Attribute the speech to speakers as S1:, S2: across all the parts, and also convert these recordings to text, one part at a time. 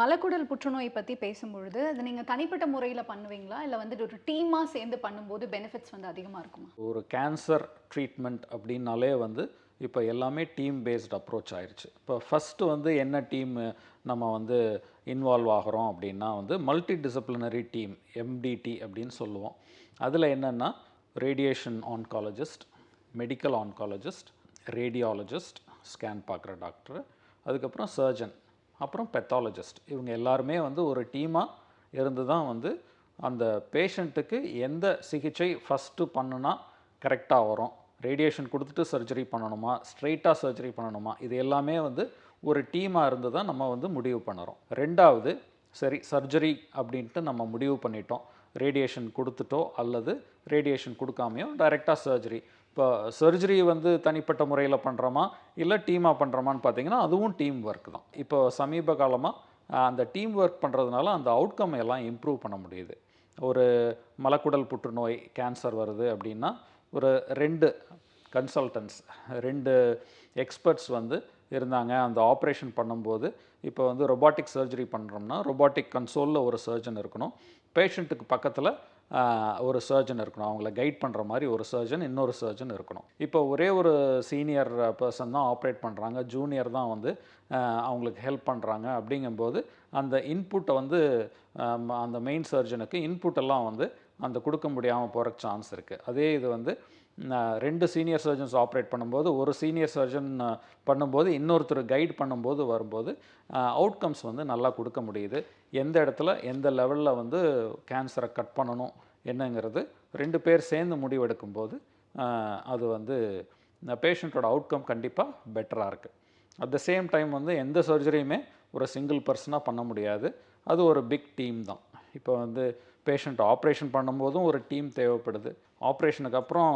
S1: மலக்குடல் புற்றுநோய் பற்றி பேசும்பொழுது அது நீங்கள் தனிப்பட்ட முறையில் பண்ணுவீங்களா? இல்லை வந்துட்டு ஒரு டீமாக சேர்ந்து பண்ணும்போது பெனிஃபிட்ஸ் வந்து அதிகமாக இருக்குமா?
S2: ஒரு கேன்சர் ட்ரீட்மெண்ட் அப்படின்னாலே வந்து இப்போ எல்லாமே டீம் பேஸ்ட் அப்ரோச் ஆயிடுச்சு இப்போ ஃபஸ்ட்டு வந்து என்ன டீம் நம்ம வந்து இன்வால்வ் ஆகிறோம் அப்படின்னா வந்து மல்டி டிசிப்ளினரி டீம் எம்டிடி அப்படின்னு சொல்லுவோம். அதில் என்னென்னா radiation oncologist medical oncologist radiologist scan பார்க்குற டாக்டர் அதுக்கப்புறம் சர்ஜன் அப்புறம் பெத்தாலஜிஸ்ட் இவங்க எல்லாருமே வந்து ஒரு டீமாக இருந்து தான் வந்து அந்த பேஷண்ட்டுக்கு எந்த சிகிச்சை ஃபஸ்ட்டு பண்ணுனா கரெக்டாக வரும். ரேடியேஷன் கொடுத்துட்டு சர்ஜரி பண்ணணுமா? ஸ்ட்ரெயிட்டாக சர்ஜரி பண்ணணுமா? இது எல்லாமே வந்து ஒரு டீமாக இருந்து தான் நம்ம வந்து முடிவு பண்ணுறோம். ரெண்டாவது சரி சர்ஜரி அப்படின்ட்டு நம்ம முடிவு பண்ணிட்டோம். ரேடியேஷன் கொடுத்துட்டோ அல்லது ரேடியேஷன் கொடுக்காமையோ டைரெக்டாக சர்ஜரி இப்போ சர்ஜரி வந்து தனிப்பட்ட முறையில் பண்ணுறோமா இல்லை டீமாக பண்ணுறோமான்னு பார்த்தீங்கன்னா அதுவும் டீம் ஒர்க் தான். இப்போ சமீப காலமாக அந்த டீம் ஒர்க் பண்ணுறதுனால அந்த அவுட்கம் எல்லாம் இம்ப்ரூவ் பண்ண முடியுது. ஒரு மலக்குடல் புற்றுநோய் கேன்சர் வருது அப்படின்னா ஒரு ரெண்டு கன்சல்டன்ஸ் ரெண்டு எக்ஸ்பர்ட்ஸ் வந்து இருந்தாங்க. அந்த ஆப்ரேஷன் பண்ணும்போது இப்போ வந்து ரொபாட்டிக் சர்ஜரி பண்ணுறோம்னா ரொபாட்டிக் கன்சோலில் ஒரு சர்ஜன் இருக்கணும். பேஷண்ட்டுக்கு பக்கத்தில் ஒரு சர்ஜன் இருக்கணும். அவங்கள கைட் பண்ணுற மாதிரி ஒரு சர்ஜன் இன்னொரு சர்ஜன் இருக்கணும். இப்போ ஒரே ஒரு சீனியர் பர்சன் தான் ஆப்ரேட் பண்ணுறாங்க ஜூனியர் தான் வந்து அவங்களுக்கு ஹெல்ப் பண்ணுறாங்க அப்படிங்கும்போது அந்த இன்புட்டை வந்து அந்த மெயின் சர்ஜனுக்கு இன்புட் எல்லாம் வந்து அந்த கொடுக்க முடியாமல் போகிறக்கு சான்ஸ் இருக்குது அதே இது வந்து ரெண்டு சீனியர் சர்ஜன்ஸ் ஆப்ரேட் பண்ணும்போது ஒரு சீனியர் சர்ஜன் பண்ணும்போது இன்னொருத்தர் கைட் பண்ணும்போது வரும்போது அவுட்கம்ஸ் வந்து நல்லா கொடுக்க முடியுது. எந்த இடத்துல எந்த லெவலில் வந்து கேன்சரை கட் பண்ணணும் என்னங்கிறது ரெண்டு பேர் சேர்ந்து முடிவெடுக்கும்போது அது வந்து பேஷண்ட்டோட அவுட்கம் கண்டிப்பாக பெட்டராக இருக்குது அட் த சேம் டைம் வந்து எந்த சர்ஜரியுமே ஒரு சிங்கிள் பர்சனாக பண்ண முடியாது. அது ஒரு பிக் டீம் தான். இப்போ வந்து பேஷண்ட் ஆப்ரேஷன் பண்ணும்போதும் ஒரு டீம் தேவைப்படுது. ஆப்ரேஷனுக்கு அப்புறம்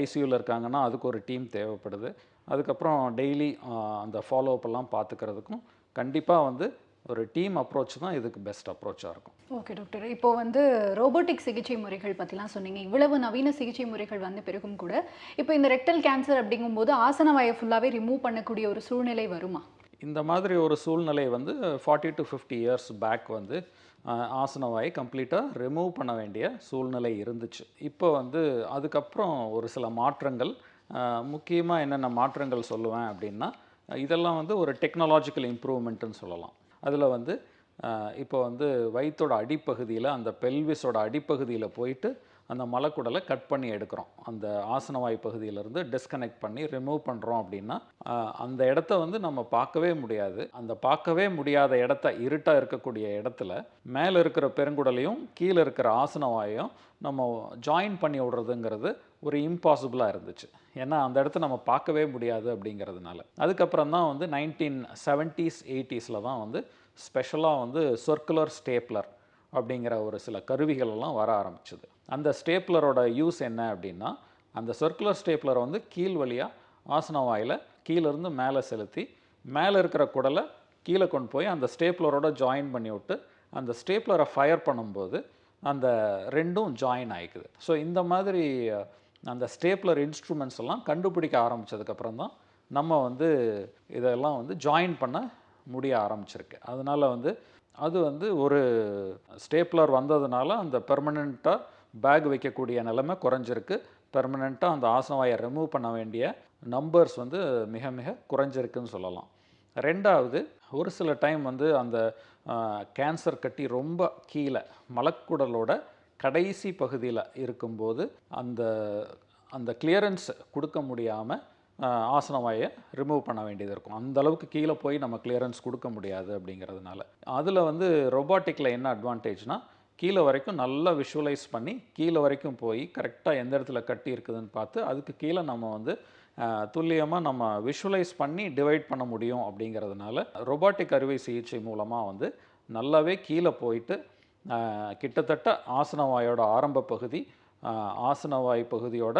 S2: ஐசியூவில் இருக்காங்கன்னா அதுக்கு ஒரு டீம் தேவைப்படுது. அதுக்கப்புறம் டெய்லி அந்த ஃபாலோஅப் எல்லாம் பார்த்துக்கிறதுக்கும் கண்டிப்பாக வந்து ஒரு டீம் அப்ரோச் தான் இதுக்கு பெஸ்ட் அப்ரோச்சாக இருக்கும்.
S1: ஓகே டாக்டர் இப்போ வந்து ரோபோட்டிக் சிகிச்சை முறைகள் பற்றிலாம் சொன்னீங்க. இவ்வளவு நவீன சிகிச்சை முறைகள் வந்த பிறகும் கூட. இப்போ இந்த ரெக்டல் கேன்சர் அப்படிங்கும்போது ஆசன வாயை ஃபுல்லாகவே ரிமூவ் பண்ணக்கூடிய ஒரு சூழ்நிலை வருமா?
S2: இந்த மாதிரி ஒரு சூழ்நிலை வந்து forty to fifty years bag வந்து ஆசனவாயை கம்ப்ளீட்டாக ரிமூவ் பண்ண வேண்டிய சூழ்நிலை இருந்துச்சு. இப்போ வந்து அதுக்கப்புறம் ஒரு சில மாற்றங்கள் முக்கியமாக என்னென்ன மாற்றங்கள் சொல்லுவேன் அப்படின்னா இதெல்லாம் வந்து ஒரு டெக்னாலஜிக்கல் இம்ப்ரூவ்மெண்ட்டுன்னு சொல்லலாம். அதில் வந்து இப்போ வந்து வயிற்றோட அடிப்பகுதியில் அந்த பெல்விஸோட அடிப்பகுதியில் போயிட்டு அந்த மலக்குடலை கட் பண்ணி எடுக்கிறோம். அந்த ஆசனவாய் பகுதியிலேருந்து டிஸ்கனெக்ட் பண்ணி ரிமூவ் பண்ணுறோம் அப்படின்னா அந்த இடத்த வந்து நம்ம பார்க்கவே முடியாது. அந்த பார்க்கவே முடியாத இடத்த இருட்டாக இருக்கக்கூடிய இடத்துல மேலே இருக்கிற பெருங்குடலையும் கீழே இருக்கிற ஆசனவாயும் நம்ம ஜாயின் பண்ணி விடுறதுங்கிறது ஒரு இம்பாசிபிளாக இருந்துச்சு. ஏன்னா அந்த இடத்த நம்ம பார்க்கவே முடியாது அப்படிங்கிறதுனால. அதுக்கப்புறம் தான் வந்து நைன்டீன் செவன்ட்டீஸ் எயிட்டிஸில் தான் வந்து ஸ்பெஷலாக வந்து சர்க்குலர் ஸ்டேப்லர் அப்படிங்கிற ஒரு சில கருவிகளெல்லாம் வர ஆரம்பிச்சுது. அந்த ஸ்டேப்லரோட யூஸ் என்ன அப்படின்னா அந்த சர்க்குலர் ஸ்டேப்லரை வந்து கீழ் வழியாக ஆசன வாயில் கீழேருந்து மேலே செலுத்தி மேலே இருக்கிற குடலை கீழே கொண்டு போய் அந்த ஸ்டேப்லரோட ஜாயின் பண்ணி விட்டு அந்த ஸ்டேப்லரை ஃபயர் பண்ணும்போது அந்த ரெண்டும் ஜாயின் ஆகிக்குது ஸோ இந்த மாதிரி அந்த ஸ்டேப்லர் இன்ஸ்ட்ருமெண்ட்ஸ் எல்லாம் கண்டுபிடிக்க ஆரம்பிச்சதுக்கப்புறம் தான் நம்ம வந்து இதெல்லாம் வந்து ஜாயின் பண்ண முடிய ஆரம்பிச்சிருக்கு. அதனால் வந்து அது வந்து ஒரு ஸ்டேப்லர் வந்ததுனால அந்த பெர்மனெண்ட்டாக பேக் வைக்கக்கூடிய நிலைமை குறைஞ்சிருக்கு. பெர்மனெண்ட்டாக அந்த ஆசனவாயை ரிமூவ் பண்ண வேண்டிய நம்பர்ஸ் வந்து மிக மிக குறைஞ்சிருக்குன்னு சொல்லலாம். ரெண்டாவது ஒரு சில டைம் வந்து அந்த கேன்சர் கட்டி ரொம்ப கீழே மலக்குடலோட கடைசி பகுதியில் இருக்கும்போது அந்த அந்த கிளியரன்ஸ் கொடுக்க முடியாமல் ஆசனவாயை ரிமூவ் பண்ண வேண்டியது இருக்கும். அந்த அளவுக்கு கீழே போய் நம்ம கிளியரன்ஸ் கொடுக்க முடியாது அப்படிங்கிறதுனால. அதில் வந்து ரொபாட்டிக்கில் என்ன அட்வான்டேஜ்னால் கீழே வரைக்கும் நல்லா விஷுவலைஸ் பண்ணி கீழே வரைக்கும் போய் கரெக்டாக எந்த இடத்துல கட்டி இருக்குதுன்னு பார்த்து அதுக்கு கீழே நம்ம வந்து துல்லியமாக நம்ம விஷுவலைஸ் பண்ணி டிவைட் பண்ண முடியும் அப்படிங்கிறதுனால ரொபாட்டிக் அறுவை சிகிச்சை மூலமாக வந்து நல்லாவே கீழே போயிட்டு கிட்டத்தட்ட ஆசனவாயோட ஆரம்ப பகுதி ஆசனவாய் பகுதியோட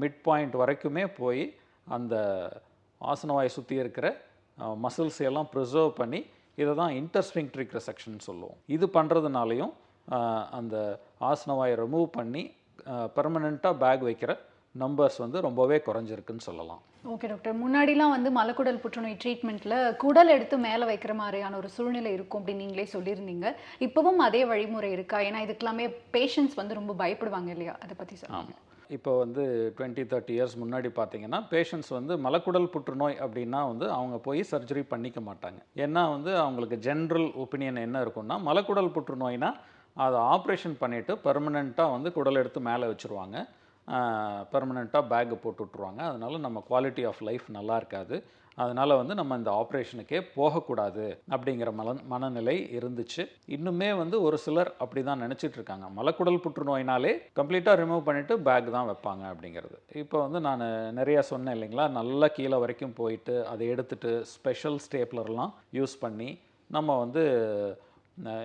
S2: மிட் பாயிண்ட் வரைக்குமே போய் அந்த ஆசனவாயை சுற்றி இருக்கிற மசில்ஸ் எல்லாம் ப்ரிசர்வ் பண்ணி இதை தான் இன்டர்ஸ்பிங்ட்ரிக் ரெசெக்ஷன் சொல்லுவோம். இது பண்ணுறதுனாலையும் அந்த ஆசனவாயை ரிமூவ் பண்ணி பெர்மனெண்ட்டாக பேக் வைக்கிற நம்பர்ஸ் வந்து ரொம்பவே குறைஞ்சிருக்குன்னு சொல்லலாம்.
S1: ஓகே டாக்டர் முன்னாடிலாம் வந்து மலக்குடல் புற்றுநோய் ட்ரீட்மெண்ட்டில் குடல் எடுத்து மேலே வைக்கிற மாதிரியான ஒரு சூழ்நிலை இருக்கும் அப்படின்னு நீங்களே சொல்லியிருந்தீங்க. இப்போவும் அதே வழிமுறை இருக்கா? ஏன்னா இதுக்கெல்லாமே பேஷண்ட்ஸ் வந்து ரொம்ப பயப்படுவாங்க இல்லையா? அதை பற்றி சொல்லுங்க.
S2: இப்போ வந்து டுவெண்ட்டி தேர்ட்டி இயர்ஸ் முன்னாடி பார்த்தீங்கன்னா பேஷண்ட்ஸ் வந்து மலக்குடல் புற்றுநோய் அப்படின்னா வந்து அவங்க போய் சர்ஜரி பண்ணிக்க மாட்டாங்க. ஏன்னா வந்து அவங்களுக்கு ஜென்ரல் ஒப்பீனியன் என்ன இருக்கும்னா மலக்குடல் புற்றுநோய்னா அதை ஆப்ரேஷன் பண்ணிவிட்டு பெர்மனெண்ட்டாக வந்து குடல் எடுத்து மேலே வச்சுருவாங்க. பெர்மனெண்ட்டாக பேக்கு போட்டு விட்ருவாங்க அதனால் நம்ம குவாலிட்டி ஆஃப் லைஃப் நல்லா இருக்காது. அதனால் வந்து நம்ம இந்த ஆப்ரேஷனுக்கே போகக்கூடாது அப்படிங்கிற மல மனநிலை இருந்துச்சு. இன்னுமே வந்து ஒரு சிலர் அப்படி தான் நினச்சிட்டு இருக்காங்க மலக்குடல் புற்றுநோயினாலே கம்ப்ளீட்டாக ரிமூவ் பண்ணிவிட்டு பேக் தான் வைப்பாங்க அப்படிங்கிறது. இப்போ வந்து நான் நிறையா சொன்னேன் இல்லைங்களா? நல்லா கீழே வரைக்கும் போயிட்டு அதை எடுத்துட்டு ஸ்பெஷல் ஸ்டேப்லர்லாம் யூஸ் பண்ணி நம்ம வந்து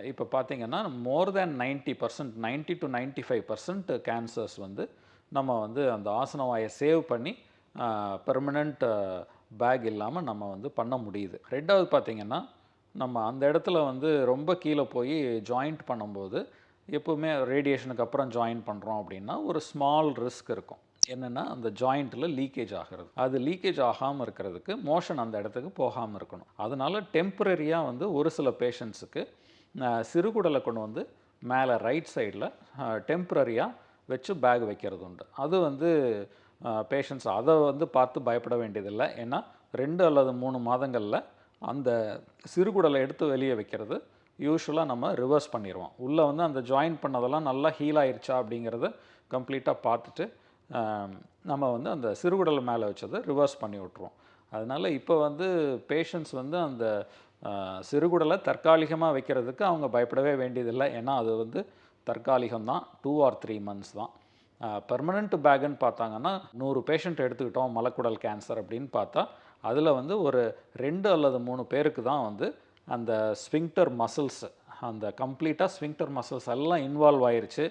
S2: இப்போ பார்த்தீங்கன்னா more than ninety percent ninety to ninety five percent cancers வந்து நம்ம வந்து அந்த ஆசனவாயை சேவ் பண்ணி பெர்மனண்ட் பேக் இல்லாமல் நம்ம வந்து பண்ண முடியுது. ரெண்டாவது பார்த்திங்கன்னா நம்ம அந்த இடத்துல வந்து ரொம்ப கீழே போய் ஜாயிண்ட் பண்ணும்போது எப்போவுமே ரேடியேஷனுக்கு அப்புறம் ஜாயின் பண்ணுறோம் அப்படின்னா ஒரு ஸ்மால் ரிஸ்க் இருக்கும். என்னென்னா அந்த ஜாயிண்ட்டில் லீக்கேஜ் ஆகிறது. அது லீக்கேஜ் ஆகாமல் இருக்கிறதுக்கு மோஷன் அந்த இடத்துக்கு போகாமல் இருக்கணும். அதனால் டெம்பரரியாக வந்து ஒரு சில பேஷண்ட்ஸுக்கு சிறுகுடலை கொண்டு வந்து மேலே ரைட் சைடில் டெம்பரரியாக வச்சு பேக் வைக்கிறது உண்டு. அது வந்து பேஷண்ட்ஸ் அதை வந்து பார்த்து பயப்பட வேண்டியதில்லை. ஏன்னா ரெண்டு அல்லது மூணு மாதங்களில் அந்த சிறுகுடலை எடுத்து வெளியே வைக்கிறது யூஸ்வலாக நம்ம ரிவர்ஸ் பண்ணிடுவோம். உள்ளே வந்து அந்த ஜாயின் பண்ணதெல்லாம் நல்லா ஹீல் ஆயிடுச்சா அப்படிங்கிறத கம்ப்ளீட்டாக பார்த்துட்டு நம்ம வந்து அந்த சிறுகுடல் மேலே வச்சதை ரிவர்ஸ் பண்ணி விட்ருவோம் அதனால் இப்போ வந்து பேஷண்ட்ஸ் வந்து அந்த சிறுகுடலை தற்காலிகமாக வைக்கிறதுக்கு அவங்க பயப்படவே வேண்டியதில்லை. ஏன்னா அது வந்து தற்காலிகம் தான் டூ ஆர் த்ரீ மந்த்ஸ் தான். பெர்மனண்ட் பேக்குன்னு பார்த்தாங்கன்னா நூறு பேஷண்ட் எடுத்துக்கிட்டோம் மலக்குடல் கேன்சர் அப்படின்னு பார்த்தா அதில் வந்து ஒரு ரெண்டு அல்லது மூணு பேருக்கு தான் வந்து அந்த ஸ்விங்டர் மசில்ஸ் அந்த கம்ப்ளீட்டாக ஸ்விங்டர் மசில்ஸ் எல்லாம் இன்வால்வ் ஆயிருச்சு.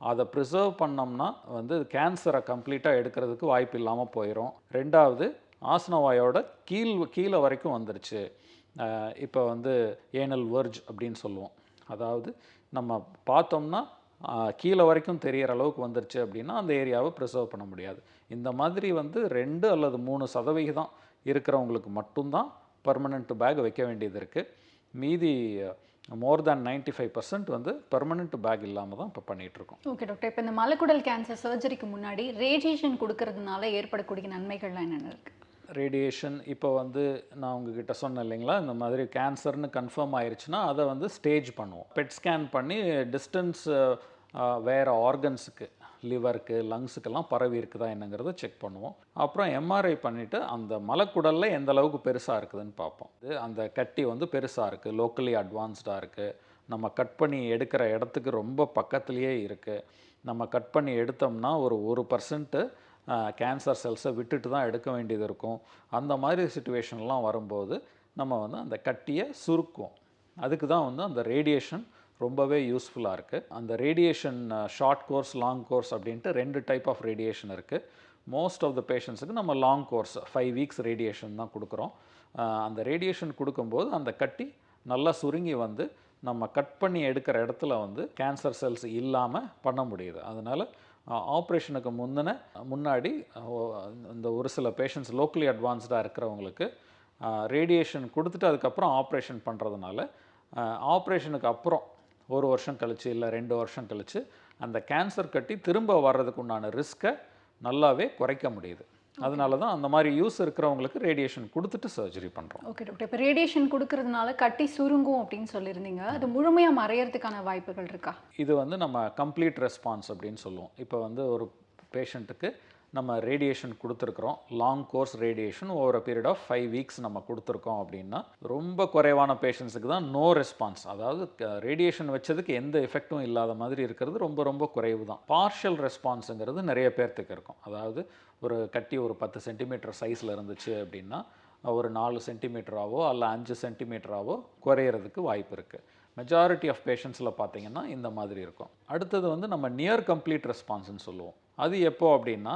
S2: அதை ப்ரிசர்வ் பண்ணோம்னா வந்து கேன்சரை கம்ப்ளீட்டாக எடுக்கிறதுக்கு வாய்ப்பு இல்லாமல் போயிடும் ரெண்டாவது ஆசனவாயோட கீழ் கீழே வரைக்கும் வந்துருச்சு. இப்போ வந்து ஏனல் வர்ஜ் அப்படின்னு சொல்லுவோம். அதாவது நம்ம பார்த்தோம்னா கீழே வரைக்கும் தெரியற அளவுக்கு வந்துருச்சு அப்படின்னா அந்த ஏரியாவை ப்ரிசர்வ் பண்ண முடியாது. இந்த மாதிரி வந்து ரெண்டு அல்லது மூணு சதவிகிதம் இருக்கிறவங்களுக்கு மட்டும்தான் பர்மனெண்ட் பேக் வைக்க வேண்டியது இருக்குது மீதி more than ninety five percent வந்து பெர்மனெண்ட் பேக் இல்லாமல் தான் இப்போ பண்ணிகிட்ருக்கோம்
S1: ஓகே டாக்டர் இப்போ இந்த மலக்குடல் கேன்சர் சர்ஜரிக்கு முன்னாடி ரேடியேஷன் கொடுக்கறதுனால ஏற்படக்கூடிய நன்மைகள்லாம் என்னென்ன இருக்குது
S2: ரேடியேஷன் இப்போ வந்து நான் உங்ககிட்ட சொன்னேன் இல்லைங்களா? இந்த மாதிரி கேன்சர்னு கன்ஃபார்ம் ஆயிருச்சுன்னா அதை வந்து ஸ்டேஜ் பண்ணுவோம். பெட் ஸ்கேன் பண்ணி டிஸ்டன்ஸ் வேறு ஆர்கன்ஸுக்கு லிவருக்கு லங்ஸுக்கெல்லாம் பரவி இருக்குதா என்னங்கிறத செக் பண்ணுவோம். அப்புறம் எம்ஆர்ஐ பண்ணிவிட்டு அந்த மலக்குடலில் எந்த அளவுக்கு பெருசாக இருக்குதுன்னு பார்ப்போம். இது அந்த கட்டி வந்து பெருசாக இருக்குது லோக்கலி அட்வான்ஸ்டாக இருக்குது நம்ம கட் பண்ணி எடுக்கிற இடத்துக்கு ரொம்ப பக்கத்துலேயே இருக்குது நம்ம கட் பண்ணி எடுத்தோம்னா ஒரு ஒரு பர்சன்ட்டு கேன்சர் செல்ஸை விட்டுட்டு தான் எடுக்க வேண்டியது இருக்கும். அந்த மாதிரி சுச்சுவேஷன்லாம் வரும்போது நம்ம வந்து அந்த கட்டியை சுருக்குவோம். அதுக்கு தான் வந்து அந்த ரேடியேஷன் ரொம்பவே யூஸ்ஃபுல்லாக இருக்குது அந்த radiation short course long course அப்படின்ட்டு ரெண்டு டைப் ஆஃப் ரேடியேஷன் இருக்குது மோஸ்ட் ஆஃப் த பேஷண்ட்ஸுக்கு நம்ம long course five weeks radiation தான் கொடுக்குறோம். அந்த ரேடியேஷன் கொடுக்கும்போது அந்த கட்டி நல்லா சுருங்கி வந்து நம்ம கட் பண்ணி எடுக்கிற இடத்துல வந்து கேன்சர் செல்ஸ் இல்லாமல் பண்ண முடியுது. அதனால் ஆப்ரேஷனுக்கு முந்தின முன்னாடி இந்த ஒரு சில பேஷண்ட்ஸ் லோக்கலி அட்வான்ஸ்டாக இருக்கிறவங்களுக்கு ரேடியேஷன் கொடுத்துட்டு அதுக்கப்புறம் ஆப்ரேஷன் பண்ணுறதுனால ஆப்ரேஷனுக்கு அப்புறம் ஒரு வருஷம் கழிச்சு இல்லை ரெண்டு வருஷம் கழிச்சு அந்த கேன்சர் கட்டி திரும்ப வர்றதுக்கு உண்டான ரிஸ்க்கை நல்லாவே குறைக்க முடியுது. அதனால தான் அந்த மாதிரி யூஸ் இருக்கிறவங்களுக்கு ரேடியேஷன் கொடுத்துட்டு சர்ஜரி பண்ணுறோம்
S1: ஓகே டாக்டர் இப்போ ரேடியேஷன் கொடுக்கறதுனால கட்டி சுருங்கும் அப்படின்னு சொல்லியிருந்தீங்க. அது முழுமையாக மறையறதுக்கான வாய்ப்புகள் இருக்கா?
S2: இது வந்து நம்ம கம்ப்ளீட் ரெஸ்பான்ஸ் அப்படின்னு சொல்லுவோம். இப்போ வந்து ஒரு பேஷண்ட்டுக்கு நம்ம ரேடியேஷன் கொடுத்துருக்குறோம். Long course radiation over period of five weeks நம்ம கொடுத்துருக்கோம் அப்படின்னா ரொம்ப குறைவான பேஷண்ட்ஸுக்கு தான் நோ ரெஸ்பான்ஸ் அதாவது ரேடியேஷன் வச்சதுக்கு எந்த எஃபெக்ட்டும் இல்லாத மாதிரி இருக்கிறது ரொம்ப ரொம்ப குறைவு தான். பார்ஷியல் ரெஸ்பான்ஸுங்கிறது நிறைய பேர்த்துக்கு இருக்கும். அதாவது ஒரு கட்டி ஒரு பத்து சென்டிமீட்டர் சைஸில் இருந்துச்சு அப்படின்னா ஒரு நாலு சென்டிமீட்டராகவோ அல்ல அஞ்சு சென்டிமீட்டராகவோ குறையிறதுக்கு வாய்ப்பு இருக்குது மெஜாரிட்டி ஆஃப் பேஷண்ட்ஸில் பார்த்தீங்கன்னா இந்த மாதிரி இருக்கும். அடுத்தது வந்து நம்ம நியர் கம்ப்ளீட் ரெஸ்பான்ஸ்னு சொல்லுவோம். அது எப்போ அப்படின்னா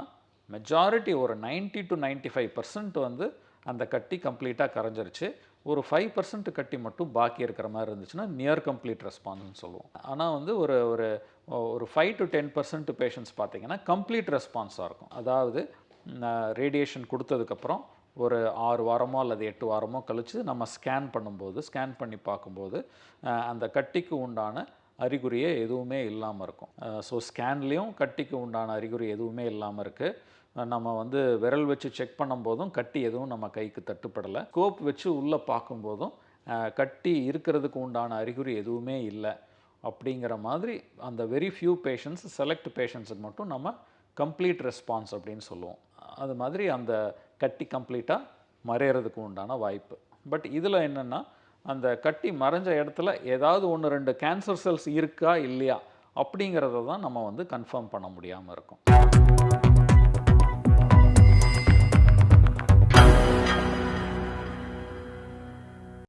S2: மெஜாரிட்டி ஒரு ninety to ninety five percent வந்து அந்த கட்டி கம்ப்ளீட்டாக கரைஞ்சிருச்சு. ஒரு ஃபைவ் பர்சன்ட் கட்டி மட்டும் பாக்கி இருக்கிற மாதிரி இருந்துச்சுன்னா நியர் கம்ப்ளீட் ரெஸ்பான்ஸ்னு சொல்லுவோம். ஆனால் வந்து ஒரு ஒரு ஒரு five to ten percent patients பார்த்தீங்கன்னா கம்ப்ளீட் ரெஸ்பான்ஸாக இருக்கும். அதாவது ரேடியேஷன் கொடுத்ததுக்கப்புறம் ஒரு ஆறு வாரமோ அல்லது எட்டு வாரமோ கழித்து நம்ம ஸ்கேன் பண்ணும்போது ஸ்கேன் பண்ணி பார்க்கும்போது அந்த கட்டிக்கு உண்டான அறிகுறியே எதுவுமே இல்லாமல் இருக்கும். ஸோ ஸ்கேன்லேயும் கட்டிக்கு உண்டான அறிகுறி எதுவுமே இல்லாமல் இருக்குது நம்ம வந்து விரல் வச்சு செக் பண்ணும்போதும் கட்டி எதுவும் நம்ம கைக்கு தட்டுப்படலை. கோப் வச்சு உள்ளே பார்க்கும்போதும் கட்டி இருக்கிறதுக்கு உண்டான அறிகுறி எதுவுமே இல்லை அப்படிங்கிற மாதிரி அந்த வெரி ஃபியூ பேஷண்ட்ஸ் செலக்ட் பேஷண்ட்ஸுக்கு மட்டும் நம்ம கம்ப்ளீட் ரெஸ்பான்ஸ் அப்படின்னு சொல்லுவோம். அது மாதிரி அந்த கட்டி கம்ப்ளீட்டாக மறையிறதுக்கு உண்டான வாய்ப்பு. பட் இதில் என்னென்னா அந்த கட்டி மறைஞ்ச இடத்துல ஏதாவது ஒன்று ரெண்டு கேன்சர் செல்ஸ் இருக்கா இல்லையா அப்படிங்கிறத தான் நம்ம வந்து கன்ஃபார்ம் பண்ண முடியாமல் இருக்கும்.